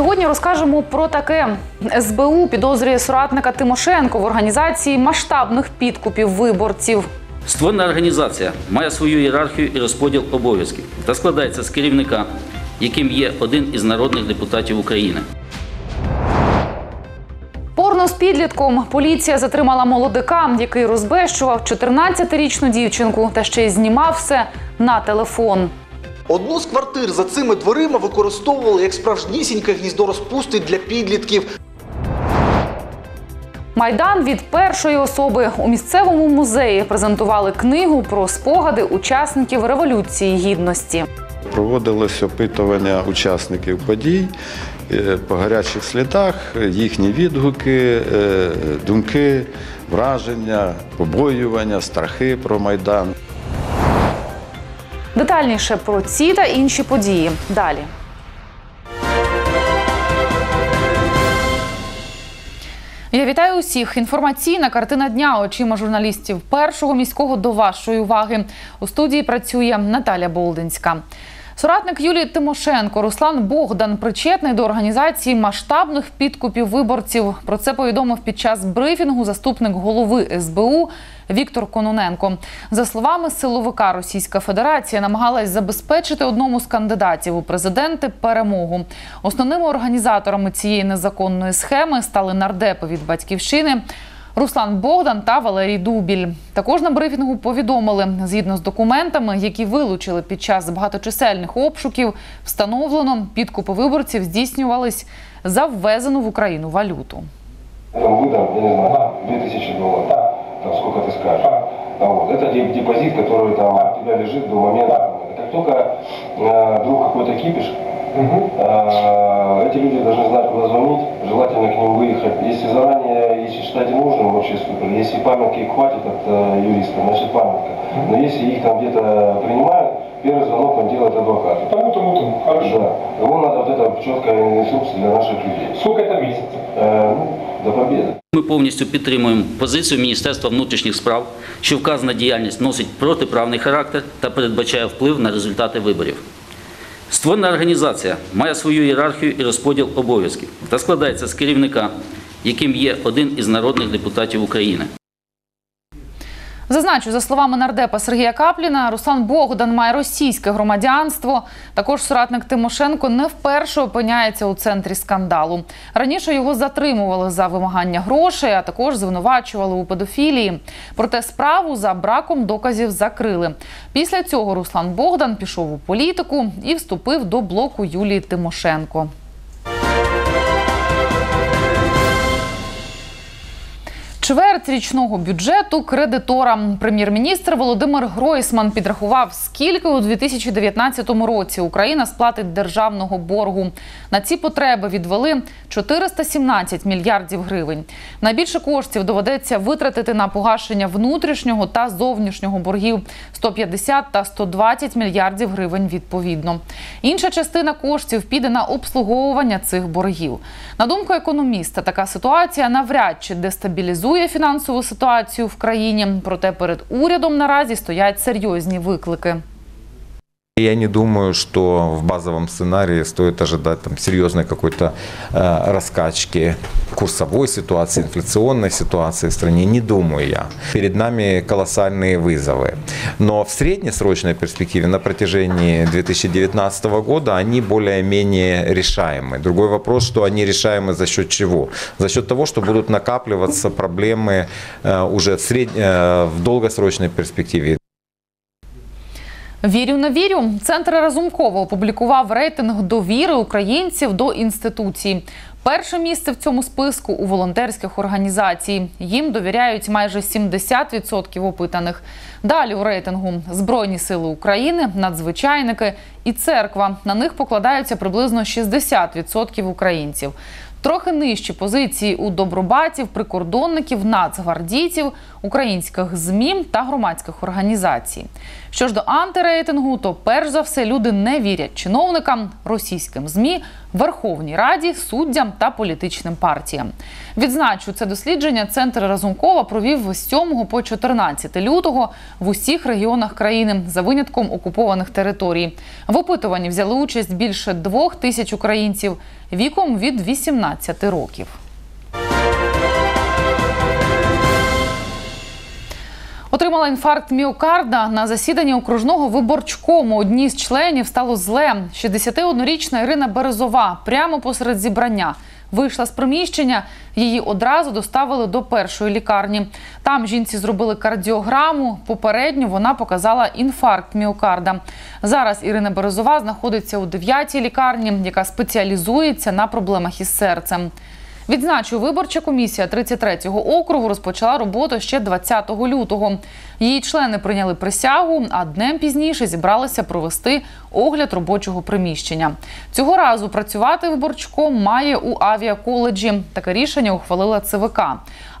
Сьогодні розкажемо про таке: СБУ підозрює соратника Тимошенко в організації масштабних підкупів виборців. Створена організація має свою ієрархію і розподіл обов'язків та складається з керівника, яким є один із народних депутатів України. Порно з підлітком поліція затримала молодика, який розбещував 14-річну дівчинку та ще й знімав все на телефон. Одну з квартир за цими дверима використовували як справжнісіньке гніздо розпусти для підлітків. Майдан від першої особи у місцевому музеї презентували книгу про спогади учасників революції гідності. Проводилось опитування учасників подій е, по гарячих слідах, їхні відгуки, е, думки, враження, побоювання, страхи про майдан. Детальніше про ці та інші події далі. Я вітаю усіх. Інформаційна картина дня очима журналістів першого міського до вашої уваги. У студії працює Наталя Болдинська. Соратник Юлії Тимошенко Руслан Богдан причетний до організації масштабних підкупів виборців. Про це повідомив під час брифінгу заступник голови СБУ Віктор Кононенко. За словами силовика, Російська Федерація намагалась забезпечити одному з кандидатів у президенти перемогу. Основними організаторами цієї незаконної схеми стали нардепи від батьківщини. Руслан Богдан та Валерій Дубіль також на брифінгу повідомили, згідно з документами, які вилучили під час багаточисельних обшуків, встановлено підкупи виборців здійснювались за ввезену в Україну валюту. Там выдам, я не знаю, 2000 долларов, там сколько ты скажешь. А вот, это деп- депозит, который там у тебя лежит до момента. Как только э, вдруг какой-то кипиш, э, эти люди должны знать, куда звонить, желательно к ним выехать. Если заранее, если считаете нужным, вообще супер. Если памятки хватит от э, юриста, значит памятка. Но если их там где-то принимают, первый звонок он делает адвокат. Тому, тому, тому. Хорошо. Да. Его надо вот это четкая инструкция для наших людей. Сколько это месяцев? Э, ну, до победы. Ми повністю підтримуємо позицію Міністерства внутрішніх справ, що вказана діяльність носить протиправний характер та передбачає вплив на результати виборів. Створена організація має свою ієрархію і розподіл обов'язків та складається з керівника, яким є один із народних депутатів України. Зазначу, за словами нардепа Сергія Капліна, Руслан Богдан має російське громадянство. Також соратник Тимошенко не вперше опиняється у центрі скандалу. Раніше його затримували за вимагання грошей, а також звинувачували у педофілії. Проте справу за браком доказів закрили. Після цього Руслан Богдан пішов у політику і вступив до блоку Юлії Тимошенко. Чверть річного бюджету кредиторам. Прем'єр-міністр Володимир Гройсман підрахував, скільки у 2019 році Україна сплатить державного боргу. На ці потреби відвели 417 мільярдів гривень. Найбільше коштів доведеться витратити на погашення внутрішнього та зовнішнього боргів 150 та 120 мільярдів гривень відповідно. Інша частина коштів піде на обслуговування цих боргів. На думку економіста, така ситуація навряд чи дестабілізує фінансову ситуацію в країні. Проте перед урядом наразі стоять серйозні виклики. Я не думаю, что в базовом сценарии стоит ожидать там, серьезной какой-то э, раскачки курсовой ситуации, инфляционной ситуации в стране. Не думаю я. Перед нами колоссальные вызовы. Но в среднесрочной перспективе на протяжении 2019 года они более-менее решаемы. Другой вопрос, что они решаемы за счет чего? За счет того, что будут накапливаться проблемы э, уже в, сред... э, в долгосрочной перспективе. Вірю не вірю. Центр Разумкова опублікував рейтинг довіри українців до інституцій. Перше місце в цьому списку у волонтерських організацій. Їм довіряють майже 70% опитаних. Далі у рейтингу Збройні сили України, надзвичайники і церква. На них покладаються приблизно 60% українців. Трохи нижчі позиції у добробатів, прикордонників, нацгвардійців, українських ЗМІ та громадських організацій. Що ж до антирейтингу, то перш за все люди не вірять чиновникам, російським ЗМІ, Верховній Раді, суддям та політичним партіям. Відзначу, це дослідження Центр Разумкова провів з 7 по 14 лютого в усіх регіонах країни за винятком окупованих територій. В опитуванні взяли участь більше двох тисяч українців віком від 18 років. Отримала інфаркт міокарда на засіданні окружного виборчкому. Одній з членів стало зле. 61-річна Ірина Березова прямо посеред зібрання вийшла з приміщення. Її одразу доставили до першої лікарні. Там жінці зробили кардіограму. Попередньо вона показала інфаркт міокарда. Зараз Ірина Березова знаходиться у 9-й лікарні, яка спеціалізується на проблемах із серцем. Відзначу, виборча комісія 33-го округу розпочала роботу ще 20 лютого. Її члени прийняли присягу, а днем пізніше зібралися провести огляд робочого приміщення. Цього разу працювати виборчком має у авіаколеджі. Таке рішення ухвалила ЦВК.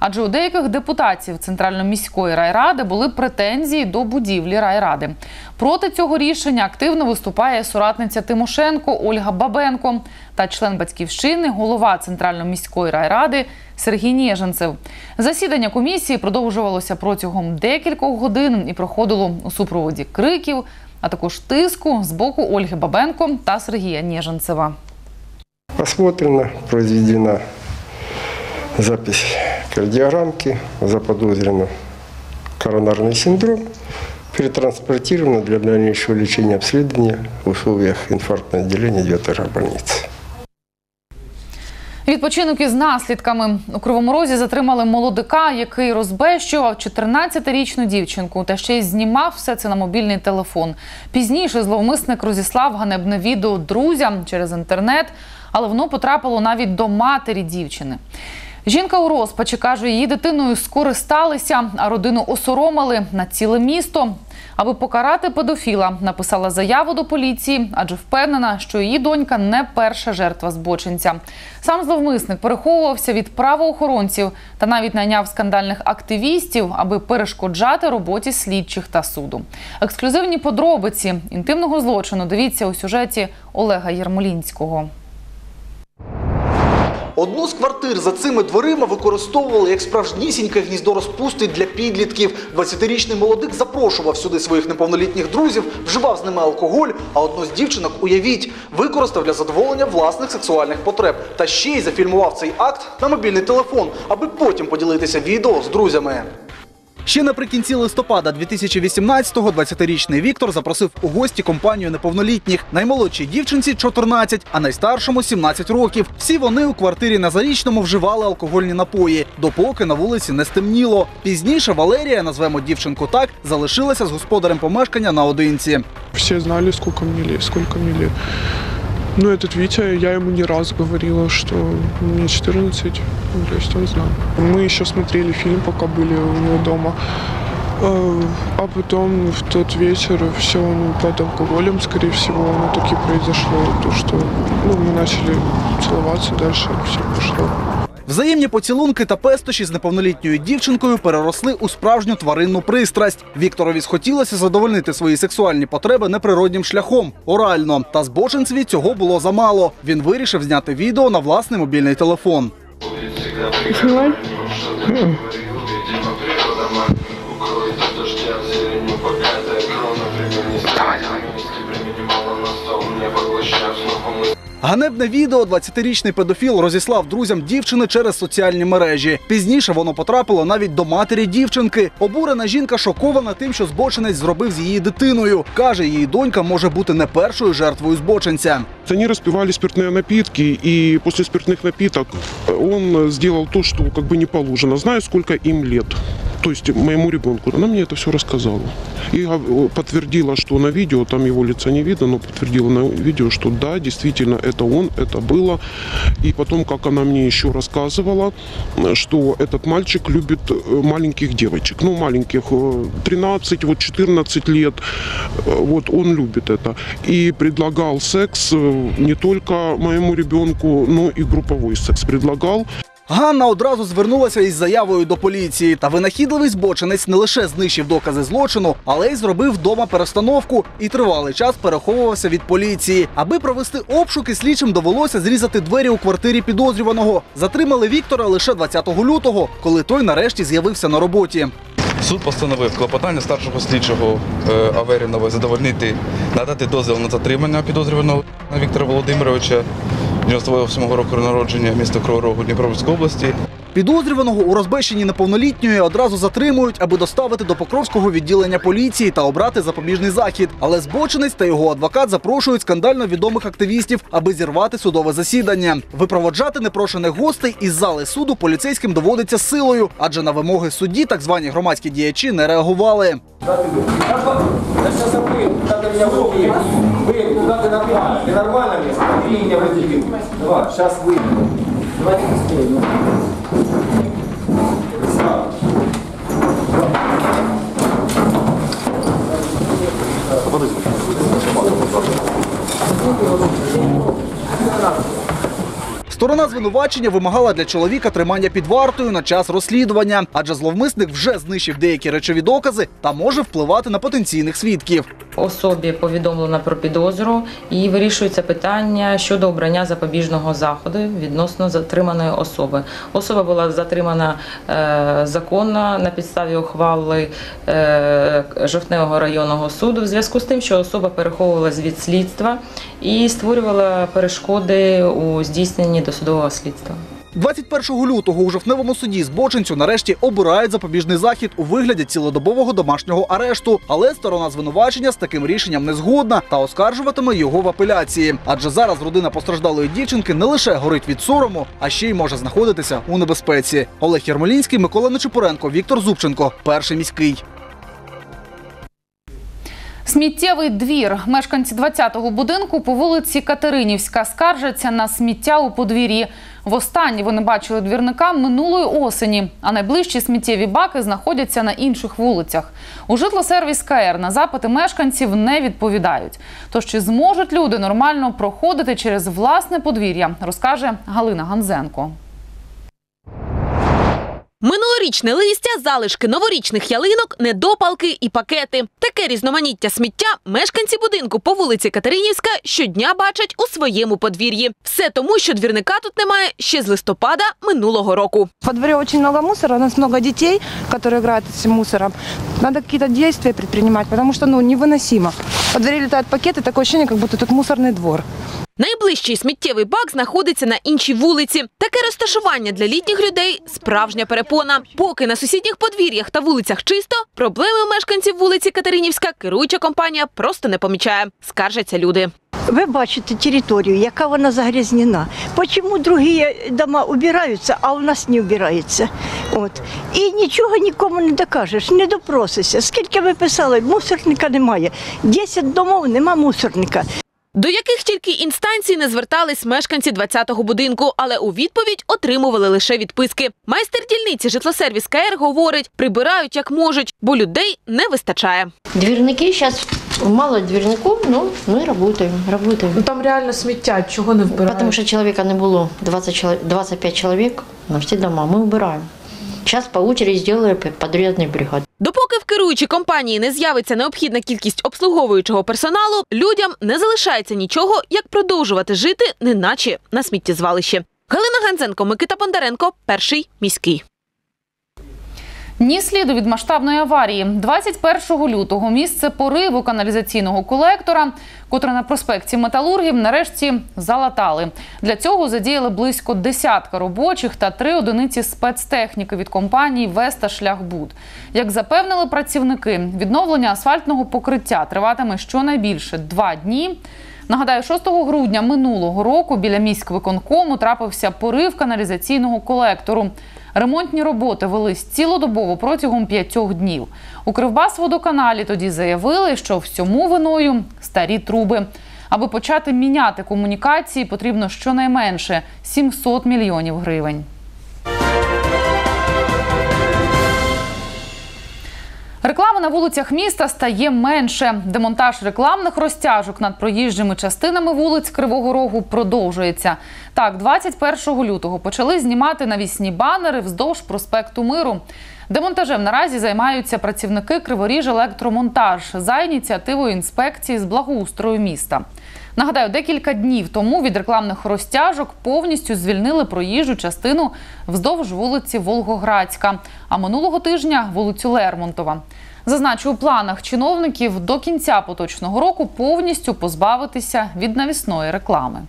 Адже у деяких депутатів Центрально-міської райради були претензії до будівлі райради. Проти цього рішення активно виступає соратниця Тимошенко Ольга Бабенко та член батьківщини, голова Центрально-міської райради Сергій Ніженцев. Засідання комісії продовжувалося протягом декількох годин і проходило у супроводі криків, а також тиску з боку Ольги Бабенко та Сергія Ніженцева. Осмотрена, произведена запись кардиограммки, заподозрено коронарный синдром, перетранспортирована для дальнейшего лечения обследования в условиях инфарктного отделения 9 больницы. Відпочинок із наслідками у Кривому Розі затримали молодика, який розбещував 14-річну дівчинку та ще й знімав все це на мобільний телефон. Пізніше зловмисник розіслав ганебне відео друзям через інтернет, але воно потрапило навіть до матері дівчини. Жінка у розпачі каже, її дитиною скористалися, а родину осоромили на ціле місто. Аби покарати педофіла, написала заяву до поліції, адже впевнена, що її донька не перша жертва збочинця. Сам зловмисник переховувався від правоохоронців та навіть найняв скандальних активістів, аби перешкоджати роботі слідчих та суду. Ексклюзивні подробиці інтимного злочину дивіться у сюжеті Олега Єрмолінського. Одну з квартир за цими дверима використовували як справжнісіньке гніздо розпусти для підлітків. 20-річний молодик запрошував сюди своїх неповнолітніх друзів, вживав з ними алкоголь, а одну з дівчинок, уявіть, використав для задоволення власних сексуальних потреб. Та ще й зафільмував цей акт на мобільний телефон, аби потім поділитися відео з друзями. Ще наприкінці листопада 2018-го 20-річний Віктор запросив у гості компанію неповнолітніх. Наймолодшій дівчинці 14, а найстаршому 17 років. Всі вони у квартирі на Зарічному вживали алкогольні напої, допоки на вулиці не стемніло. Пізніше Валерія, назвемо дівчинку так, залишилася з господарем помешкання наодинці. Все знали, сколько мне лет, сколько мне лет. Но этот Витя, я ему не раз говорила, что мне 14, ну, то есть он знал. Мы еще смотрели фильм, пока были у него дома. Э, А потом в тот вечер все ну, под алкоголем, скорее всего, оно таки произошло. То, что ну, мы начали целоваться, дальше все пошло. Взаємні поцілунки та пестощі з неповнолітньою дівчинкою переросли у справжню тваринну пристрасть. Вікторові схотілося задовольнити свої сексуальні потреби неприроднім шляхом орально. Та збочинцеві цього було замало. Він вирішив зняти відео на власний мобільний телефон. Снимай. Ганебне відео 20-річний педофіл розіслав друзям дівчини через соціальні мережі. Пізніше воно потрапило навіть до матері дівчинки. Обурена жінка шокована тим, що збочинець зробив з її дитиною. Каже, її донька може бути не першою жертвою збочинця. Они распивали спиртные напитки, и после спиртных напиток он сделал то, что как бы не положено. Знаю, сколько им лет. То есть моему ребенку. Она мне это все рассказала. И подтвердила, что на видео, там его лица не видно, но подтвердила на видео, что да, действительно, это он, это было. И потом, как она мне еще рассказывала, что этот мальчик любит э, маленьких девочек. Ну, маленьких, э, 13, вот 14 лет. Э, Вот он любит это. И предлагал секс э, не только моему ребенку, но и групповой секс предлагал. Ганна одразу звернулася із заявою до поліції. Та винахідливий збочинець не лише знищив докази злочину, але й зробив вдома перестановку і тривалий час переховувався від поліції. Аби провести обшуки, слідчим довелося зрізати двері у квартирі підозрюваного. Затримали Віктора лише 20 лютого, коли той нарешті з'явився на роботі. Суд постановив клопотання старшого слідчого е, Аверінова задовольнити, надати дозвіл на затримання підозрюваного Віктора Володимировича, 98 року народження, місто Криворогу Дніпропетровської області. Підозрюваного у розбещенні неповнолітньої одразу затримують, аби доставити до Покровського відділення поліції та обрати запобіжний захід. Але збочинець та його адвокат запрошують скандально відомих активістів, аби зірвати судове засідання. Випроводжати непрошених гостей із зали суду поліцейським доводиться силою, адже на вимоги судді так звані громадські діячі не реагували. Подожди, подожди. Сторона звинувачення вимагала для чоловіка тримання під вартою на час розслідування, адже зловмисник вже знищив деякі речові докази та може впливати на потенційних свідків. Особі повідомлено про підозру і вирішується питання щодо обрання запобіжного заходу відносно затриманої особи. Особа була затримана е, законно на підставі ухвали е, Жовтневого районного суду в зв'язку з тим, що особа переховувалась від слідства і створювала перешкоди у здійсненні досудового слідства. 21 лютого у жовтневому суді збочинцю нарешті обирають запобіжний захід у вигляді цілодобового домашнього арешту. Але сторона звинувачення з таким рішенням не згодна та оскаржуватиме його в апеляції. Адже зараз родина постраждалої дівчинки не лише горить від сорому, а ще й може знаходитися у небезпеці. Олег Ярмолінський, Микола Нечипоренко, Віктор Зубченко, перший міський. Сміттєвий двір. Мешканці 20-го будинку по вулиці Катеринівська скаржаться на сміття у подвір'ї. Востаннє вони бачили двірника минулої осені, а найближчі сміттєві баки знаходяться на інших вулицях. У житлосервіс КР на запити мешканців не відповідають. Тож чи зможуть люди нормально проходити через власне подвір'я, розкаже Галина Ганзенко. Минулорічне листя, залишки новорічних ялинок, недопалки і пакети. Таке різноманіття сміття мешканці будинку по вулиці Катеринівська щодня бачать у своєму подвір'ї. Все тому, що двірника тут немає ще з листопада минулого року. Во дворе очень много мусора, у нас много детей, которые играют с этим мусором. Надо какие-то действия предпринимать, потому что ну, невыносимо. Во дворе летают пакеты, такое ощущение, как будто тут мусорный двор. Найближчий сміттєвий бак знаходиться на іншій вулиці. Таке розташування для літніх людей – справжня перепона. Поки на сусідніх подвір'ях та вулицях чисто, проблеми мешканців вулиці Катеринівська керуюча компанія просто не помічає. Скаржаться люди. Ви бачите територію, яка вона загрязнена. Чому другі дома убираються, а у нас не убирається? От. І нічого нікому не докажеш, не допросишся. Скільки ви писали, мусорника немає. 10 домов нема мусорника. До яких тільки інстанцій не звертались мешканці 20-го будинку, але у відповідь отримували лише відписки. Майстер дільниці житлосервіс КР говорить, прибирають як можуть, бо людей не вистачає. Двірники зараз мало двірників, ну ми працюємо, працюємо. Ну там реально сміття, чого не вбирають? Тому що чоловіка не було, 20 чоловік, 25 чоловік на всі дома, ми вбираємо. Зараз по очереди зробили підрядні бригади. Допоки в керуючій компанії не з'явиться необхідна кількість обслуговуючого персоналу, людям не залишається нічого, як продовжувати жити, неначе на сміттєзвалищі. Галина Ганзенко, Микита Бондаренко, перший міський. Ні сліду від масштабної аварії. 21 лютого місце пориву каналізаційного колектора, котре на проспекті Металургів, нарешті залатали. Для цього задіяли близько десятка робочих та три одиниці спецтехніки від компанії Веста Шляхбуд. Як запевнили працівники, відновлення асфальтного покриття триватиме щонайбільше два дні. Нагадаю, 6 грудня минулого року біля міськвиконкому трапився порив каналізаційного колектору. Ремонтні роботи велись цілодобово протягом п'ятьох днів. У Кривбасводоканалі тоді заявили, що всьому виною старі труби. Аби почати міняти комунікації, потрібно щонайменше 700 мільйонів гривень. Реклами на вулицях міста стає менше. Демонтаж рекламних розтяжок над проїжджими частинами вулиць Кривого Рогу продовжується. Так, 21 лютого почали знімати навісні банери вздовж проспекту Миру. Демонтажем наразі займаються працівники Криворіж електромонтаж за ініціативою інспекції з благоустрою міста. Нагадаю, декілька днів тому від рекламних розтяжок повністю звільнили проїжджу частину вздовж вулиці Волгоградська, а минулого тижня вулицю Лермонтова. Зазначу, у планах чиновників до кінця поточного року повністю позбавитися від навісної реклами.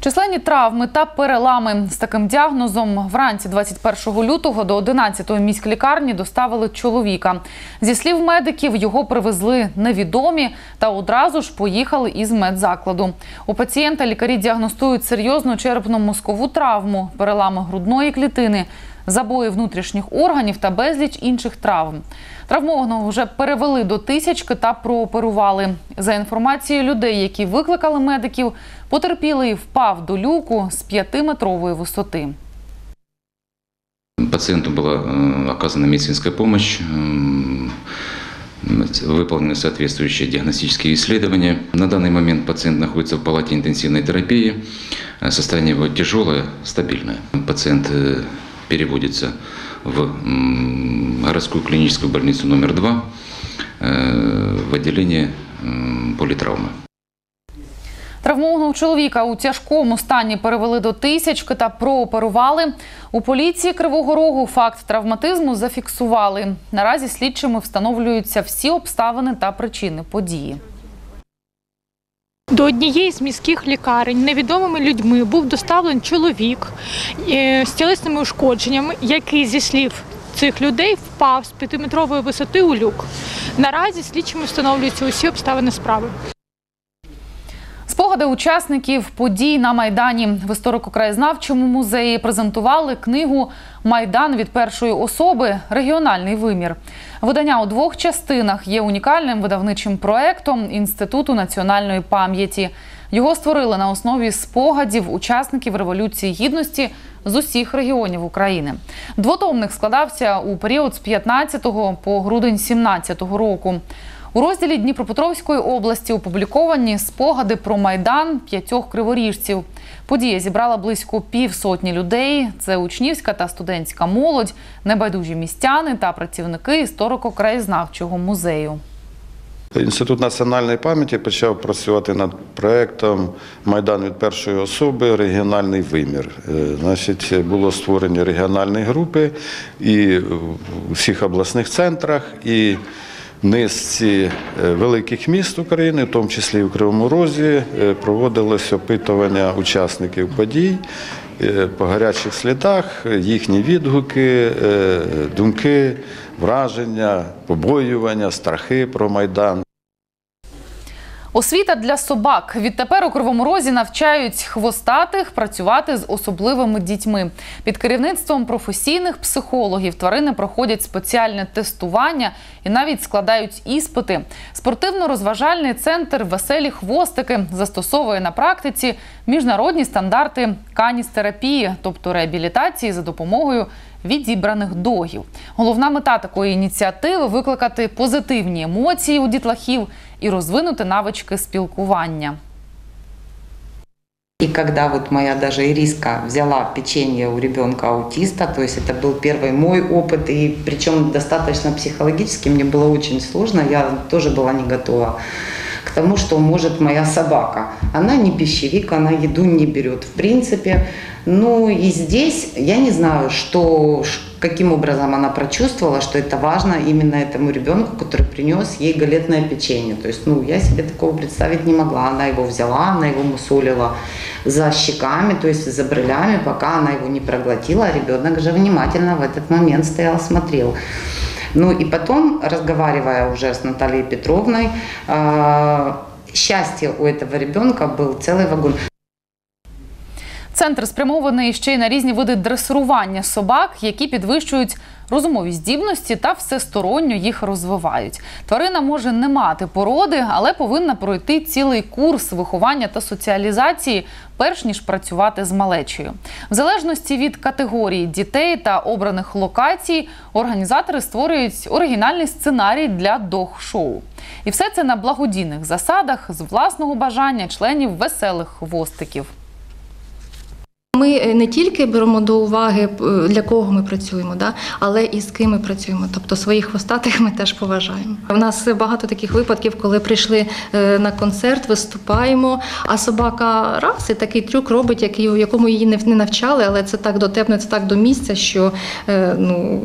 Численні травми та перелами з таким діагнозом вранці 21 лютого до 11-ї міськлікарні доставили чоловіка. Зі слів медиків, його привезли невідомі та одразу ж поїхали із медзакладу. У пацієнта лікарі діагностують серйозну черепно-мозкову травму, перелами грудної клітини, забої внутрішніх органів та безліч інших травм. Травмованого вже перевели до тисячки та прооперували. За інформацією людей, які викликали медиків, потерпілий впав до люку з п'ятиметрової висоти. Пациенту была э, оказана медицинская помощь, м, выполнены соответствующие диагностические исследования. На данный момент пациент находится в палате интенсивной терапии. Э, Состояние его тяжелое, стабильное. Пациент э, переводится в городскую клиническую больницу номер 2 в отделение политравмы. Травмованого чоловіка у тяжкому стані перевели до тисячки та прооперували. У поліції Кривого Рогу факт травматизму зафіксували. Наразі слідчими встановлюються всі обставини та причини події. До однієї з міських лікарень невідомими людьми був доставлений чоловік е, з тілесними ушкодженнями, який зі слів цих людей впав з п'ятиметрової висоти у люк. Наразі слідчими встановлюються усі обставини справи. Спогади учасників подій на Майдані в історико-краєзнавчому музеї презентували книгу Майдан від першої особи регіональний вимір. Видання у двох частинах є унікальним видавничим проектом Інституту національної пам'яті. Його створили на основі спогадів учасників Революції Гідності з усіх регіонів України. Двотомник складався у період з 15 по грудень 17 року. У розділі Дніпропетровської області опубліковані спогади про майдан п'ятьох криворіжців. Подія зібрала близько півсотні людей. Це учнівська та студентська молодь, небайдужі містяни та працівники історико-краєзнавчого музею. Інститут національної пам'яті почав працювати над проєктом Майдан від першої особи регіональний вимір. Е, Значить, було створені регіональні групи і в усіх обласних центрах, і низці е, великих міст України, в тому числі і в Кривому Розі, е, проводилось опитування учасників подій е, по гарячих слідах, їхні відгуки, думки, враження, побоювання, страхи про Майдан. Освіта для собак. Відтепер у Кривому Розі навчають хвостатих працювати з особливими дітьми. Під керівництвом професійних психологів тварини проходять спеціальне тестування і навіть складають іспити. Спортивно-розважальний центр Веселі хвостики застосовує на практиці міжнародні стандарти каністерапії, тобто реабілітації за допомогою відібраних догів. Головна мета такої ініціативи викликати позитивні емоції у дітлахів і розвинути навички спілкування. И когда вот моя даже Ириска взяла печенье у ребенка аутиста, то есть это был первый мой опыт, и причем достаточно психологически мне было очень сложно, я тоже была не готова К тому, что может моя собака. Она не пищевик, она еду не берет в принципе. Ну и здесь я не знаю, что, каким образом она прочувствовала, что это важно именно этому ребенку, который принес ей галетное печенье. То есть, ну, я себе такого представить не могла. Она его взяла, она его мусолила за щеками, то есть за брылями, пока она его не проглотила, а ребенок же внимательно в этот момент стоял, смотрел. Ну и потом, разговаривая уже с Натальей Петровной, э, счастье у этого ребенка был целый вагон. Центр спрямований ще й на різні види дресирування собак, які підвищують розумові здібності та всесторонньо їх розвивають. Тварина може не мати породи, але повинна пройти цілий курс виховання та соціалізації, перш ніж працювати з малечею. В залежності від категорії дітей та обраних локацій, організатори створюють оригінальний сценарій для дог-шоу. І все це на благодійних засадах з власного бажання членів веселих хвостиків. Ми е, не тільки беремо до уваги, е, для кого ми працюємо, да, але і з ким ми працюємо. Тобто своїх хвостатих ми теж поважаємо. У нас багато таких випадків, коли прийшли е, на концерт, виступаємо, а собака раз і такий трюк робить, який, якому її не навчали, але це так дотепно, це так до місця, що ну,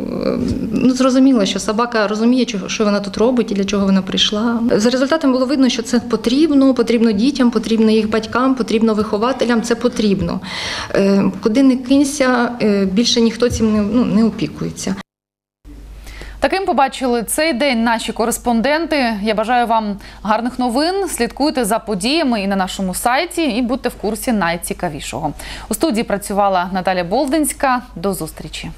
ну, зрозуміло, що собака розуміє, що вона тут робить і для чого вона прийшла. За результатом було видно, що це потрібно, потрібно дітям, потрібно їх батькам, потрібно вихователям. Це потрібно. Е, Куди не кинься, е, більше ніхто цим не, ну, не опікується. Таким побачили цей день наші кореспонденти. Я бажаю вам гарних новин. Слідкуйте за подіями і на нашому сайті, і будьте в курсі найцікавішого. У студії працювала Наталя Болдинська. До зустрічі.